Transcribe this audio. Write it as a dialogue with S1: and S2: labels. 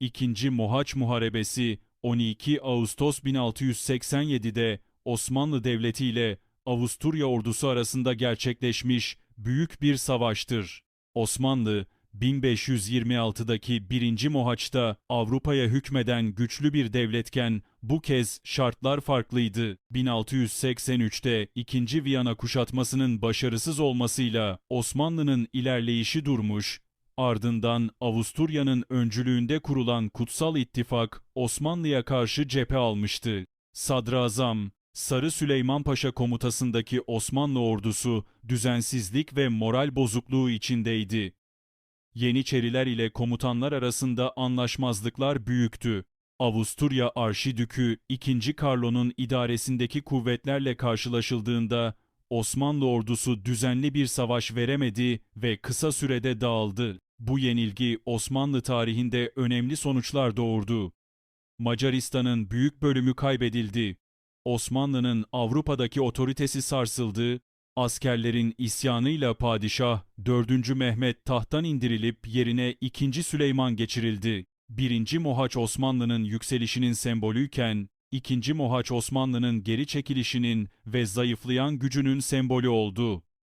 S1: İkinci Mohaç Muharebesi 12 Ağustos 1687'de Osmanlı Devleti ile Avusturya ordusu arasında gerçekleşmiş büyük bir savaştır. Osmanlı 1526'daki 1. Mohaç'ta Avrupa'ya hükmeden güçlü bir devletken bu kez şartlar farklıydı. 1683'te 2. Viyana kuşatmasının başarısız olmasıyla Osmanlı'nın ilerleyişi durmuş, ardından Avusturya'nın öncülüğünde kurulan Kutsal İttifak Osmanlı'ya karşı cephe almıştı. Sadrazam Sarı Süleyman Paşa komutasındaki Osmanlı ordusu düzensizlik ve moral bozukluğu içindeydi. Yeniçeriler ile komutanlar arasında anlaşmazlıklar büyüktü. Avusturya Arşidükü 2. Karlo'nun idaresindeki kuvvetlerle karşılaşıldığında Osmanlı ordusu düzenli bir savaş veremedi ve kısa sürede dağıldı. Bu yenilgi Osmanlı tarihinde önemli sonuçlar doğurdu. Macaristan'ın büyük bölümü kaybedildi. Osmanlı'nın Avrupa'daki otoritesi sarsıldı, askerlerin isyanıyla padişah 4. Mehmet tahttan indirilip yerine 2. Süleyman geçirildi. 1. Mohaç Osmanlı'nın yükselişinin sembolüyken, 2. Mohaç Osmanlı'nın geri çekilişinin ve zayıflayan gücünün sembolü oldu.